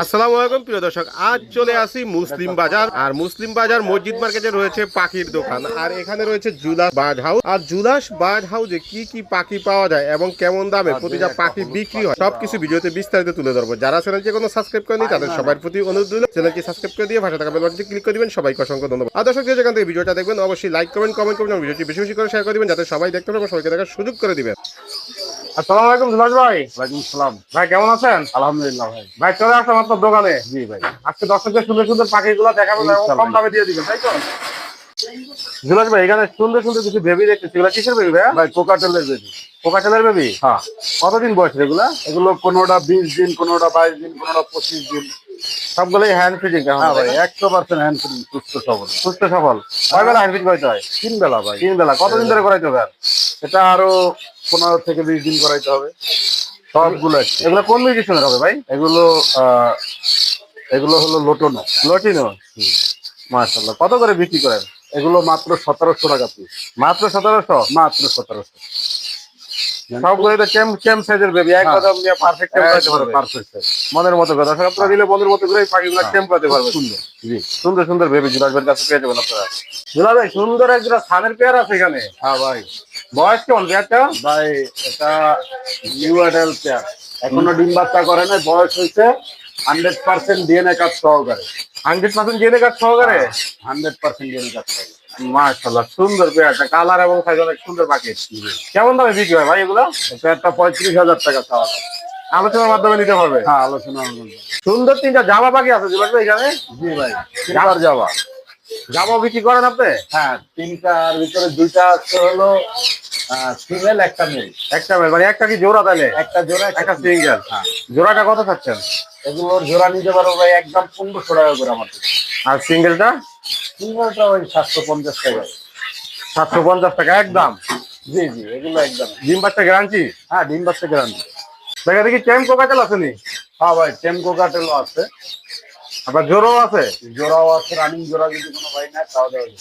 আসসালামু আলাইকুম, প্রিয় দর্শক। আজ চলে আসি মুসলিম বাজার, আর মুসলিম বাজার মসজিদ মার্কেটে রয়েছে পাখির দোকান, আর এখানে রয়েছে জুলাস বার্ড হাউস। আর জুলাস বার্ড হাউসে কি কি পাখি পাওয়া যায় এবং কেমন দামে প্রতিটা পাখি বিক্রি হয়, সবকিছু ভিডিওতে বিস্তারিত তুলে ধরবো। যারা চ্যানেলকে কোনো সাবস্ক্রাইব করেনি, তাদের সবার প্রতি অনুরোধ রইল চ্যানেলকে সাবস্ক্রাইব করে দিয়ে ভাষা থাকা বেলবাটনটি ক্লিক করে দিবেন, সবাইকে অসংখ্য ধন্যবাদ। আর দর্শক যেখান থেকে ভিডিওটা দেখবেন, অবশ্যই লাইক করবেন কমেন্ট করবেন ভিডিওটি বেশি বেশি করে শেয়ার করে দিবেন, যাতে সবাই দেখতে পারে সবাইকে দেখার সুযোগ করে দিবেন। আসসালামু আলাইকুম ভাই। ওয়ালাইকুম সালাম ভাই কেমন আছেন? আলহামদুলিল্লাহ ভাই। ভাই চলে আসলাম আপনার দোকানে। জি ভাই। আজকে দর্শকদের সুন্দর সুন্দর পাখিগুলো দেখাবো এবং ইনশাআল্লাহ। কম দামে দিয়ে দিবেন তাই তো? জুলাস ভাই এখানে সুন্দর সুন্দর কিছু বেবি দেখতেছি। এগুলো কিসের বেবি ভাই ভাই পোকাটেলের বেবি পোকাটেলের বেবি হ্যাঁ। কতদিন বয়স এগুলা? এগুলো কোনোটা বিশ দিন কোনোটা বাইশ দিন কোনোটা পঁচিশ দিন। সবগুলোই হ্যান্ড ফিটিং হ্যাঁ ভাই একশো পার্সেন্ট হ্যান্ড ফ্রি সুস্থ সবল। সুস্থ সফল কয় বেলা হ্যান্ড ফিট করতে হয়? তিন বেলা ভাই। তিন বেলা কতদিন ধরে করাইতে হবে? এটা আরও পনেরো থেকে বিশ দিন করাইতে হবে। সবগুলো এগুলো কোন মিউজিশনের হবে ভাই? এগুলো আহ, এগুলো হলো লোটনো। লটিনো? মাশাল্লাহ কত করে বিক্রি করেন? এগুলো মাত্র সতেরোশো টাকা পিস মাত্র সতেরোশো? মাত্র সতেরোশো। সবগুলো তো কেম কেম সাইজের বেবি এক হ্যাঁ। কথা নিয়ে পারফেক্ট টেম করাইতে পারবে। পারফেক্ট মনের মতো কথা আপনারা দিলে বন্ধুর মতো করে পাখিগুলো হ্যাঁ। টেম করাতে পারবে। সুন্দর। জি সুন্দর সুন্দর বেবি জুলাসবের কাছে পেয়ে যাবেন আপনারা। জুলা ভাই সুন্দর এক জোড়া সানের পেয়ার আছে এখানে। হ্যাঁ ভাই। বয়স কেমন? পেয়ারটা? ভাই এটা নিউ অ্যাডাল পেয়ার এখনও ডিম বাচ্চা করে না বয়স হয়েছে হান্ড্রেড পার্সেন্ট ডিএনএ কাজ সহকারে। হান্ড্রেড পার্সেন্ট জেনে কাজ সহকারে? হান্ড্রেড পার্সেন্ট ডিএনএ কাজ সহকারে। মাশাল্লাহ সুন্দর পেয়ারটা কালার এবং সাইজ অনেক সুন্দর পাখি। কেমন দামে বিক্রি হয় ভাই এগুলো? একটা পঁয়ত্রিশ হাজার টাকা দাম। আলোচনার মাধ্যমে নিতে পারবে? হ্যাঁ আলোচনা সুন্দর তিনটা জামা পাখি আছে ভাই এখানে? জি ভাই যাওয়া জামা বিক্রি করেন আপনি? হ্যাঁ তিনটার ভিতরে দুইটা হলো ফিমেল একটা মেল একটা মেয়ে, মানে একটা কি জোড়া তাহলে? একটা জোড়া একটা সিঙ্গেল হ্যাঁ। জোড়াটা কত চাচ্ছেন? এগুলোর জোড়া নিতে পারো ভাই একদম পনেরোশো টাকা করে আমার। আর সিঙ্গেলটা সিঙ্গেলটা ওই সাতশো পঞ্চাশ টাকা। সাতশো পঞ্চাশ টাকা একদম। জি জি এগুলো একদম। ডিম বাচ্চা গ্যারান্টি হ্যাঁ ডিম বাচ্চা গ্যারান্টি দেখা দেখি টেম কোকাটেল আসেনি হ্যাঁ ভাই কাটেলও আছে। আবার জোরও আছে? জোড়াও আছে রানিং জোড়া যদি কোনো ভাই নেয় তাও দেওয়া যাবে।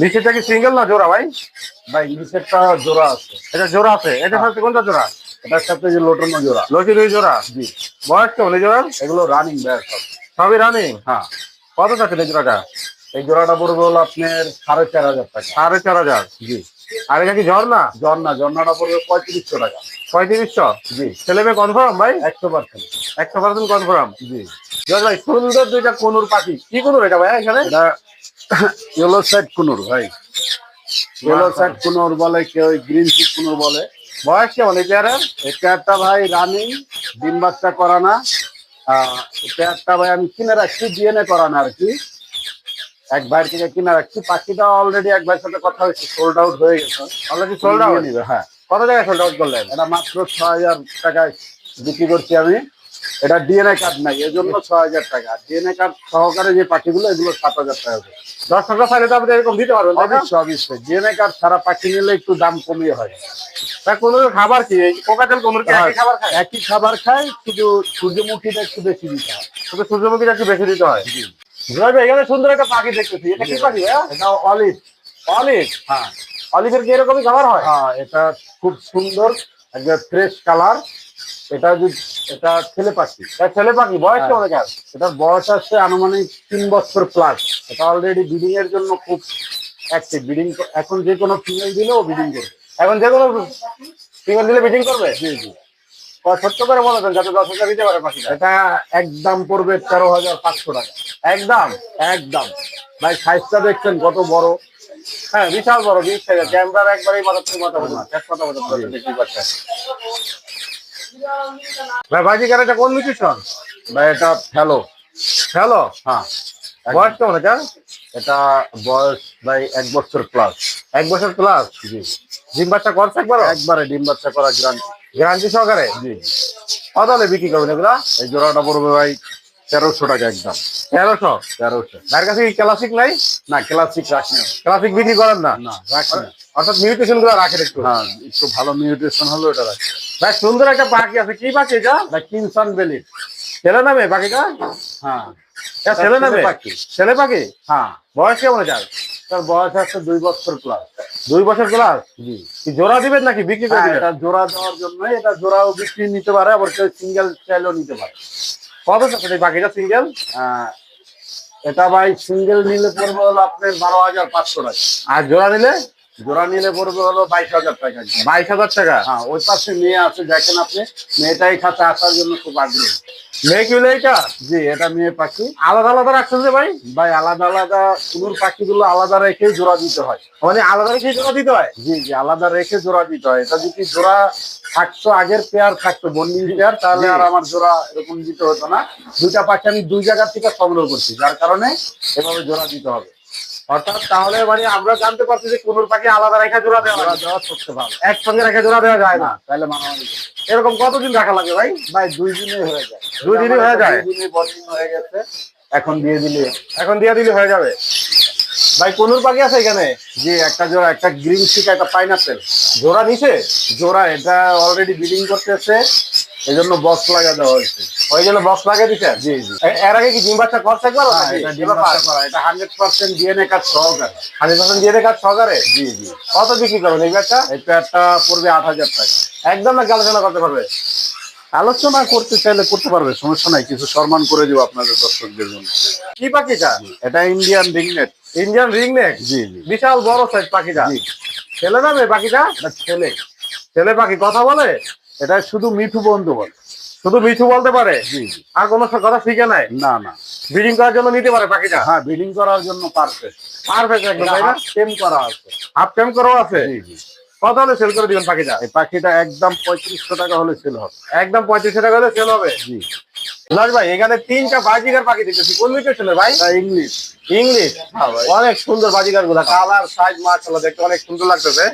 নিচেটা কি সিঙ্গেল না জোড়া ভাই? ভাই নিচেরটা জোড়া আছে। এটা জোড়া আছে। এটা হচ্ছে কোনটা জোড়া? এটার সাথে যে লোটনো জোড়া। দুই জোড়া? জি। বয়স কেমন এই জোড়া এগুলো রানিং ব্যাগ সব। সবই রানিং হ্যাঁ। কত চাচ্ছেন এই জোড়াটা? এই জোড়াটা পড়বে হলো আপনার সাড়ে চার হাজার টাকা। সাড়ে চার হাজার? জি। আর এটা কি ঝড় না? ঝর্ণা ঝর্ণাটা পড়বে পঁয়ত্রিশশো টাকা। পঁয়ত্রিশশো? জি। ছেলে মেয়ে কনফার্ম ভাই? একশো পার্সেন্ট একশো পার্সেন্ট কনফার্ম জি। ভাই সুন্দর দুইটা কোনুর পাখি। কি কোনুর এটা ভাই এখানে? এটা ইয়েলো সাইড কুনুর ভাই। ইয়েলো সাইড কুনুর বলে কেউ গ্রিন সিট কুনুর বলে। বয়স কেমন এই পেয়ারের? এটা একটা ভাই রানিং ডিম বাচ্চা করা না। আহ, এটা একটা ভাই আমি কিনে রাখছি ডিএনএ করা না আর কি। এক ভাইয়ের থেকে কিনে রাখছি পাখিটা অলরেডি এক ভাইয়ের সাথে কথা হয়েছে সোল্ড আউট হয়ে গেছে। অলরেডি সোল্ড আউট নিবে হ্যাঁ। কত জায়গায় সোল্ড আউট করলেন এটা মাত্র ছ হাজার টাকায় বিক্রি করছি আমি। এটা ডিএনএ কার্ড নাই এজন্য ছ হাজার টাকা। ডিএনএ কার্ড সহকারে যে পাখিগুলো এগুলো সাত হাজার টাকা করে। দর্শকরা চাইলে তো আপনি এরকম দিতে পারবেন? অবশ্যই অবশ্যই। ডিএনএ কার্ড ছাড়া পাখি নিলে একটু দাম কমিয়ে হয়। তা কোনুর খাবার কি? কোকাটেল একই খাবার খায়? একই খাবার খায় শুধু সূর্যমুখীটা একটু বেশি দিতে হয়। শুধু সূর্যমুখীটা একটু বেশি দিতে হয়? জয় এখানে সুন্দর একটা পাখি দেখতেছি। এটা কি পাখি ভাইয়া? এটা অলিভ। অলিভ? হ্যাঁ। অলিভের কি এরকমই খাবার হয়? হ্যাঁ এটা খুব সুন্দর একদম ফ্রেশ কালার এটা এটা ছেলে পাখি। এটা ছেলে পাখি বয়স হ্যাঁ। কেমন এখানে এটার বয়স আছে আনুমানিক তিন বছর প্লাস এটা অলরেডি ব্রিডিং এর জন্য খুব অ্যাক্টিভ ব্রিডিং এখন যে কোনো ফিমেল দিলেও ব্রিডিং করবে। এখন যে কোনো ফিমেল দিলে মিটিং করবে? জি জি। ছোট্ট করে বলেছেন যাতে দশ হাজার দিতে পারে পাখিটা এটা একদম পড়বে তেরো হাজার পাঁচশো টাকা। একদম? একদম। ভাই সাইজটা দেখছেন কত বড়? হ্যাঁ বিশাল বড় বিশ টাকা ক্যামেরার একবারই মাথা থেকে মাথা পর্যন্ত এক কথা মাথা পর্যন্ত দেখতে পাচ্ছেন। ভাই কোন মিউটিশন ভাই এটা হ্যালো হ্যালো হ্যাঁ। বয়স কেমন এটা? এটা বয়স ভাই এক বছর প্লাস এক বছর প্লাস জি। ডিম বাচ্চা করছে একবার একবারে ডিম বাচ্চা করা গ্রান্টি গ্যারান্টি সহকারে? জি। কত হলে বিক্রি করবেন এগুলা? এই জোড়াটা পড়বে ভাই তেরোশো টাকা একদম। তেরোশো? তেরোশো। তার কাছে কি ক্লাসিক নাই? না ক্লাসিক রাখি না ক্লাসিক বিক্রি করেন না? না রাখি না অর্থাৎ মিউটেশনগুলো রাখেন একটু। হ্যাঁ একটু ভালো মিউটেশন হলো এটা রাখি ভাই সুন্দর একটা পাখি আছে। কি পাখি এটা? ভাই কিনসান বেলি। ছেলে নামে পাখিটা? হ্যাঁ। ছেলে নামে? পাখি। ছেলে পাখি? হ্যাঁ। বয়স কেমন এটা তার বয়স আছে দুই বছর প্লাস দুই বছর ক্লাস জি। জোড়া দিবেন নাকি বিক্রি করে হ্যাঁ, এটা জোড়া দেওয়ার জন্য এটা জোড়াও বিক্রি নিতে পারে আবার কেউ সিঙ্গেল চাইলেও নিতে পারে। কত চাচ্ছেন বাকিটা সিঙ্গেল আহ, এটা ভাই সিঙ্গেল নিলে পড়বে হলো আপনার বারো হাজার পাঁচশো টাকা। আর জোড়া নিলে? জোড়া নিলে পড়বে হলো বাইশ হাজার টাকা। বাইশ হাজার টাকা? হ্যাঁ ওই পাশে মেয়ে আছে দেখেন আপনি। মেয়েটাই খাতে আসার জন্য খুব আগ্রহী। মেয়ে কি এটা জি এটা মেয়ে পাখি। আলাদা আলাদা রাখছেন যে ভাই? ভাই আলাদা আলাদা কুনুর পাখিগুলো আলাদা রেখে জোড়া দিতে হয়। মানে আলাদা রেখে জোড়া দিতে হয়? জি জি আলাদা রেখে জোড়া দিতে হয়। এটা যদি জোড়া থাকতো আগের পেয়ার থাকতো বন্ডিং পেয়ার তাহলে আর আমার জোড়া এরকম দিতে হতো না। দুইটা পাখি আমি দুই জায়গা থেকে সংগ্রহ করছি যার কারণে এভাবে জোড়া দিতে হবে। অর্থাৎ তাহলে মানে আমরা জানতে পারছি যে কোন পাখি আলাদা রেখে জোড়া দেওয়া। দেওয়া করতে ভালো। একসঙ্গে রেখে জোড়া দেওয়া যায় না। তাহলে মানামানি এরকম কতদিন রাখা লাগে ভাই? ভাই দুই দিনে হয়ে যায়। দুই দিনে হয়ে যায়? দুই দিনে বন্ডিং হয়ে গেছে এখন দিয়ে দিলে। এখন দিয়ে দিলে হয়ে যাবে। ভাই কোনুর পাখি আছে এখানে? যে একটা জোড়া একটা গ্রিন চিক একটা পাইনাপেল। জোড়া নিছে? জোড়া এটা অলরেডি বিডিং করতেছে। এই জন্য বক্স লাগা দেওয়া হয়েছে। ওই জন্য বক্স লাগিয়ে দিচ্ছেন জি জি। এর আগে কি ডিম বাচ্চা করছে একবার এটা হান্ড্রেড পার্সেন্ট ডিএনএ কার্ড সহকারে। হান্ড্রেড পার্সেন্ট দিয়ে দেখার সহকারে? জি জি। কত বিক্রি করবেন এই ব্যাগটা? এই প্যাডটা পড়বে আট হাজার টাকা। একদম নাকি আলোচনা করতে পারবে? আলোচনা করতে চাইলে করতে পারবে সমস্যা নাই। কিছু সম্মান করে দেবো আপনাদের দর্শকদের জন্য। কি পাখিটা এটা? ইন্ডিয়ান রিংনেট ইন্ডিয়ান রিং নেক জি জি। বিশাল বড় সাইজ পাখিটা। জি। ছেলে যাবে পাখিটা? ছেলে। ছেলে পাখি কথা বলে? এটা শুধু মিঠু বন্ধু বলে। শুধু মিঠু বলতে পারে? আর কোনো কথা শিখে নাই? না না। ব্রিডিং করার জন্য নিতে পারে পাখিটা? হ্যাঁ ব্রিডিং করার জন্য পারফেক্ট পারফেক্ট একদম করা আছে। হাফ টাইম করাও আছে? জি জি। কত হলে সেল করে দিবেন পাখিটা? এই পাখিটা একদম পঁয়ত্রিশশো টাকা হলে সেল হবে। একদম পঁয়ত্রিশ টাকা হলে সেল হবে? জি। ভাই এখানে তিনটা বাজিকার পাখি দেখতেছি। কোন মিউটেশনের ভাই? ইংলিশ। ইংলিশ। হ্যাঁ অনেক সুন্দর বাজিকারগুলা কালার সাইজ মাশাআল্লাহ দেখতে অনেক সুন্দর লাগতেছে।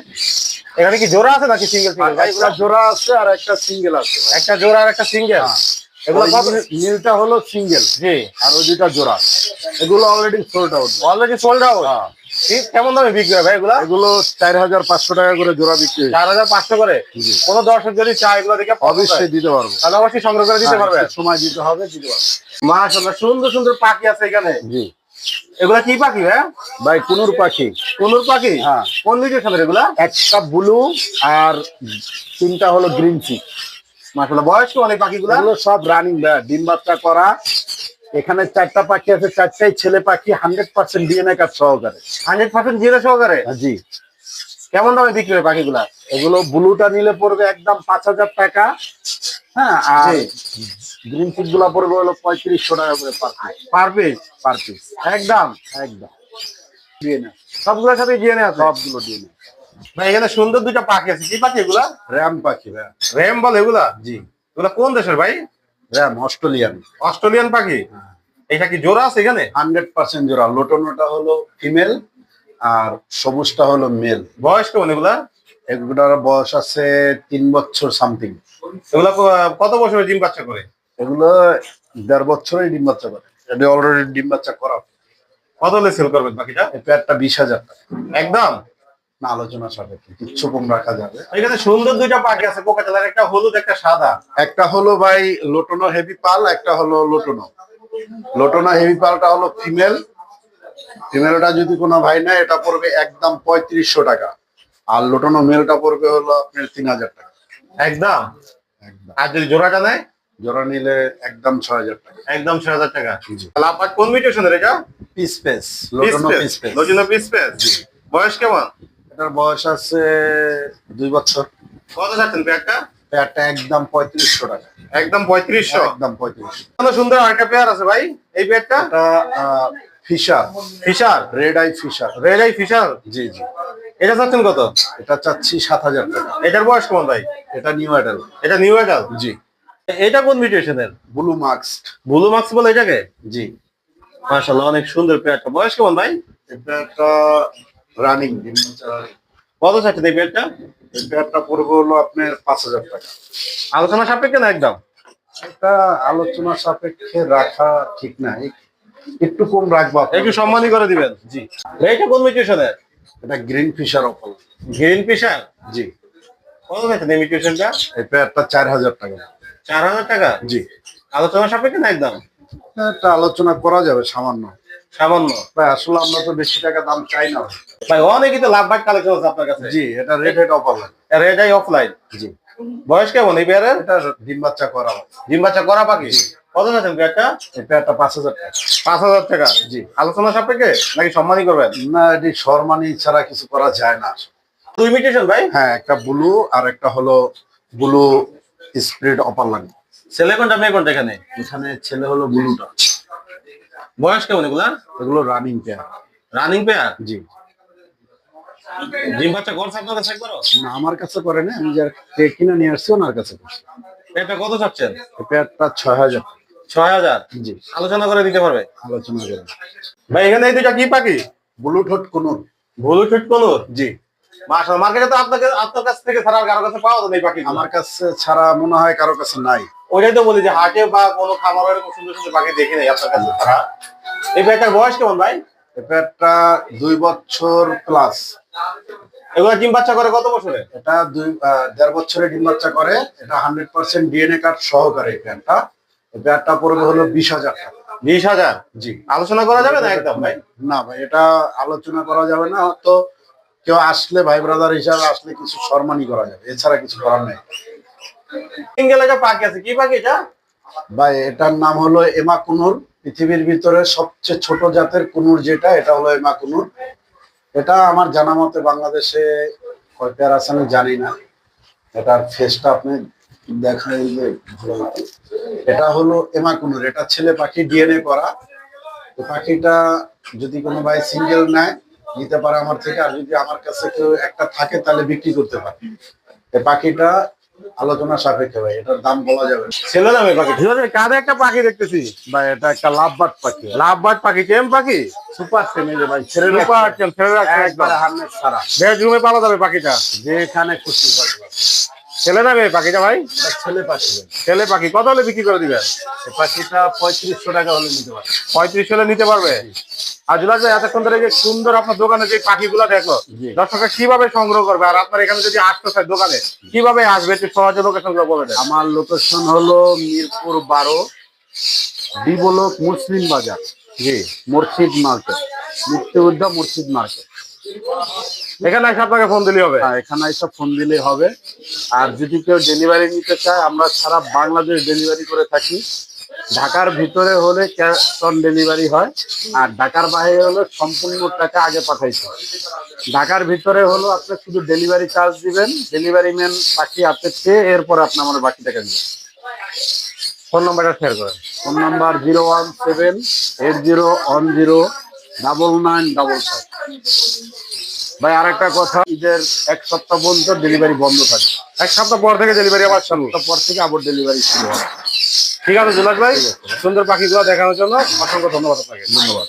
এখানে কি জোড়া আছে নাকি সিঙ্গেল সিঙ্গেল একটা জোড়া আছে আর একটা সিঙ্গেল আছে একটা জোড়া আর একটা সিঙ্গেল হ্যাঁ। এগুলো নীলটা হলো সিঙ্গেল জি। আর ওই দুটা জোড়া। এগুলো already sold out already sold out কেমন দামে বিক্রি হয় ভাই এগুলা? এগুলো চার হাজার পাঁচশো টাকা করে জোড়া বিক্রি। চার হাজার পাঁচশো করে? কোন দর্শক যদি চায় এগুলো দেখে অবশ্যই দিতে পারব। তাহলে অবশ্যই সংগ্রহ করে দিতে হ্যাঁ, পারবে সময় দিতে হবে দিতে পারব। মাশাআল্লাহ সুন্দর সুন্দর পাখি আছে এখানে। জি। এগুলা কি পাখি ভাই? ভাই কুনুর পাখি। কোনুর পাখি? হ্যাঁ। কোন মিউটেশনের এগুলা? একটা ব্লু আর তিনটা হলো গ্রিন চিক মাশাআল্লাহ বয়স কি অনেক পাখিগুলা। এগুলো সব রানিং ডিম বাচ্চা করা এখানে চারটা পাখি আছে চারটাই ছেলে পাখি হান্ড্রেড পার্সেন্ট ডিএনএ কার্ড সহকারে। হান্ড্রেড পার্সেন্ট জিরো সহকারে? জি। কেমন দামে বিক্রি হয় পাখিগুলা? এগুলো ব্লুটা নিলে পড়বে একদম পাঁচ হাজার টাকা। হ্যাঁ আর গ্রিন চিকগুলা পড়বে হলো পঁয়ত্রিশশো টাকা করে per piece per piece per piece একদম? একদম। ডিএনএ সবগুলোর সাথে জিএনএ আছে? সবগুলো ডিএনএ ভাই এখানে সুন্দর দুইটা পাখি আছে। কি পাখি এগুলা? র্যাম পাখি ভাই র্যাম বলে এগুলা? জি। এগুলা কোন দেশের ভাই? RAM Australian. অস্ট্রেলিয়ান পাখি? এটা কি জোড়া আছে এখানে? হান্ড্রেড পার্সেন্ট জোড়া। লোটনোটা হলো ফিমেল আর সবুজটা হলো মেল। বয়স কেমন এগুলা? এগুলোর বয়স আছে তিন বছর সামথিং। এগুলা কত বছরের ডিম বাচ্চা করে? এগুলো দেড় বছরই ডিম বাচ্চা করে। এটা অলরেডি ডিম বাচ্চা করা। কত সেল করবেন এই প্যাডটা বিশ হাজার টাকা। একদম? না আলোচনা সাপেক্ষে। কিচ্ছু কম রাখা যাবে। এখানে সুন্দর দুইটা পাখি আছে কোকাটেলার একটা হলুদ একটা সাদা। একটা হলো ভাই লোটনো হেভি পাল একটা হলো লোটনো। লোটনো হেভি পালটা হলো ফিমেল। ফিমেলটা যদি কোনো ভাই নেয় এটা পড়বে একদম পঁয়ত্রিশশো টাকা। আর লোটনো মেলটা পড়বে হলো আপনার তিন হাজার টাকা। একদম? একদম। আর যদি জোড়াটা নেয়? জোড়া নিলে একদম ছয় হাজার টাকা। একদম ছয় হাজার টাকা। আপনার কোন মিউটেশনের এটা? পিস পেস লোটনো পিস পেস লজিনো পিস পেস বয়স কেমন? এটার বয়স আছে দুই বছর। কত যাচ্ছেন প্যাকটা প্যাডটা একদম পঁয়ত্রিশশো টাকা। একদম পঁয়ত্রিশশো? একদম পঁয়ত্রিশশো। কত সুন্দর আরেকটা পেয়ার আছে ভাই এই পেয়ারটা Fischer Fischer red eye Fischer red eye Fischer জি জি। এটা চাচ্ছেন কত? এটা চাচ্ছি সাত হাজার টাকা। এটার বয়স কেমন ভাই? এটা নিউ অ্যাডাল এটা নিউ এডাল জি। এটা কোন মিউটেশনের ব্লু মাস্কড ব্লু মার্কস বলে এটাকে? জি। মাশাআল্লাহ অনেক সুন্দর পেয়ারটা বয়স কেমন ভাই? এটা রানিং কত চাচ্ছেন এই পেয়ারটা এই প্যাডটা পড়বে হলো আপনার পাঁচ হাজার টাকা। আলোচনা সাপেক্ষে না একদম? এটা আলোচনা সাপেক্ষে রাখা ঠিক না। একটু কম রাখব একটু সম্মানই করে দিবেন। জি। এটা কোন মিউটেশনের এটা green Fischer opal green Fischer জি। কত চাচ্ছেন এই মিউটেশনটা এই প্যাডটা চার হাজার টাকা। চার হাজার টাকা? জি। আলোচনা সাপেক্ষে না একদম? এটা আলোচনা করা যাবে সামান্য। সামান্য। ভাই আসলে আমরা তো বেশি টাকা দাম চাই না। ভাই অনেকই তো লাভ বাইক কালেকশন আছে আপনার কাছে। জি এটা red head opal red eye opaline জি। বয়স কেমন এই পেয়ারের এটা ডিম বাচ্চা করা। ডিম বাচ্চা করা পাখি কত আছেন পেয়ারটা এটা একটা পাঁচ হাজার টাকা। পাঁচ হাজার টাকা? জি। আলোচনা সাপেক্ষে? নাকি সম্মানই করবেন? না এটি শর্মানি ছাড়া কিছু করা যায় না। দুই মিটেশন ভাই? হ্যাঁ একটা ব্লু আর একটা হলো ব্লু স্প্রিড অপার লাগে ছেলে কোনটা মেয়ে কোনটা এখানে? এখানে ছেলে হলো ব্লুটা বয়স কেমন এগুলা এগুলো রানিং পেয়ার রানিং পেয়ার জি। ডিম বাচ্চা করছে আপনার কাছে একবারও? না আমার কাছে করে না আমি যার কিনে নিয়ে আসছি ওনার কাছে করছি। পেয়ারটা কত চাচ্ছেন? পেয়ারটা ছয় হাজার। ছয় হাজার? জি। আলোচনা করে দিতে পারবে? আলোচনা করে। ভাই এখানে এই দুইটা কি পাখি? ব্লু ঠোঁট কোনুর কোনুর? জি। মার্কেটে তো আপনাকে আপনার কাছ থেকে ছাড়া কারও কাছে পাওয়া যায় না এই পাখি আমার কাছে ছাড়া মনে হয় কারও কাছে নাই। ওইটাই তো বলি যে হাটে বা কোনো খামার এরকম সুন্দর সুন্দর পাখি দেখি নাই আপনার কাছে ছাড়া। এই পেয়ারটার বয়স কেমন ভাই? এই পেয়ারটা দুই বছর প্লাস এগুলো ডিম বাচ্চা করে কত বছরে? এটা দুই দেড় বছরের ডিম বাচ্চা করে। এটা হান্ড্রেড পার্সেন্ট ডিএনএ কার্ড সহকারে এই এই পেয়ারটা পড়বে হলো বিশ হাজার টাকা। বিশ হাজার? জি। আলোচনা করা যাবে না একদম ভাই? না ভাই এটা আলোচনা করা যাবে না। তো কেউ আসলে ভাই ব্রাদার হিসাবে আসলে কিছু সম্মানই করা যাবে। এছাড়া কিছু করার নেই। সিঙ্গেল একটা পাখি আছে, কি পাখি এটা? ভাই, এটার নাম হলো এমা কুনুর। পৃথিবীর ভিতরে সবচেয়ে ছোট জাতের কুনুর যেটা, এটা হলো এমা কুনুর। এটা আমার জানা মতে বাংলাদেশে কয় পেয়ার আছে আমি জানি না। এটার ফেসটা আপনি দেখাইলে ভালো হতো। এটা হলো এমা কুনুর, এটা ছেলে পাখি ডিএনএ করা। এই পাখিটা যদি কোনো ভাই সিঙ্গেল নেয়, নিতে পারে আমার থেকে, আর যদি আমার কাছে কেউ একটা থাকে, তাহলে বিক্রি করতে পারে। পাখিটা আলোচনা সাপেক্ষে ভাই এটার দাম বলা যাবে। ছেলে পাখি। ঠিক আছে কাঁধে একটা পাখি দেখতেছি? ভাই এটা একটা লাভবাট পাখি। লাভবাট পাখি কেম পাখি? সুপার ভাই ছেড়ে সুপার টেম ছেলে রাখছে একবার হান্ড্রেড ছাড়া। বেডরুমে পালা যাবে পাখিটা। যেখানে খুশি পাখি ছেলে নামে পাখিটা ভাই? ছেলে পাখি। ছেলে পাখি কত হলে বিক্রি করে দিবেন পাখিটা পঁয়ত্রিশশো টাকা হলে নিতে পারে পঁয়ত্রিশ হলে নিতে পারবে? আর জুলাস ভাই এতক্ষণ ধরে যে সুন্দর আপনার দোকানে যে পাখিগুলো দেখল দর্শকরা কীভাবে সংগ্রহ করবে? আর আপনার এখানে যদি আসতে চায় দোকানে কীভাবে আসবে? একটু সহজে লোকেশনগুলো বলে আমার লোকেশন হলো মিরপুর বারো ডিবলক মুসলিম বাজার। জি। মুর্শিদ মার্কেট। মুক্তিযোদ্ধা মুর্শিদ মার্কেট। এখানে এসে আপনাকে ফোন দিলে হবে। হ্যাঁ এখানে এসে ফোন দিলে হবে। আর যদি কেউ ডেলিভারি নিতে চায় আমরা সারা বাংলাদেশ ডেলিভারি করে থাকি। ঢাকার ভিতরে হলে ক্যাশ অন ডেলিভারি হয় আর ঢাকার বাইরে হলে সম্পূর্ণ টাকা আগে পাঠাইতে হয়। ঢাকার ভিতরে হলো আপনি শুধু ডেলিভারি চার্জ দিবেন ডেলিভারি ম্যান পাখি আপনি পেয়ে এরপর আপনি আমার বাকি টাকা দিবেন। ফোন নাম্বারটা শেয়ার করেন। Phone number zero one seven eight zero one zero double nine double five ভাই আর একটা কথা ঈদের এক সপ্তাহ পর্যন্ত ডেলিভারি বন্ধ থাকে। এক সপ্তাহ পর থেকে ডেলিভারি আবার শুরু। পর থেকে আবার ডেলিভারি শুরু হয়। ঠিক আছে জুলাস ভাই সুন্দর পাখিগুলো দেখানোর জন্য অসংখ্য ধন্যবাদ আপনাকে। ধন্যবাদ।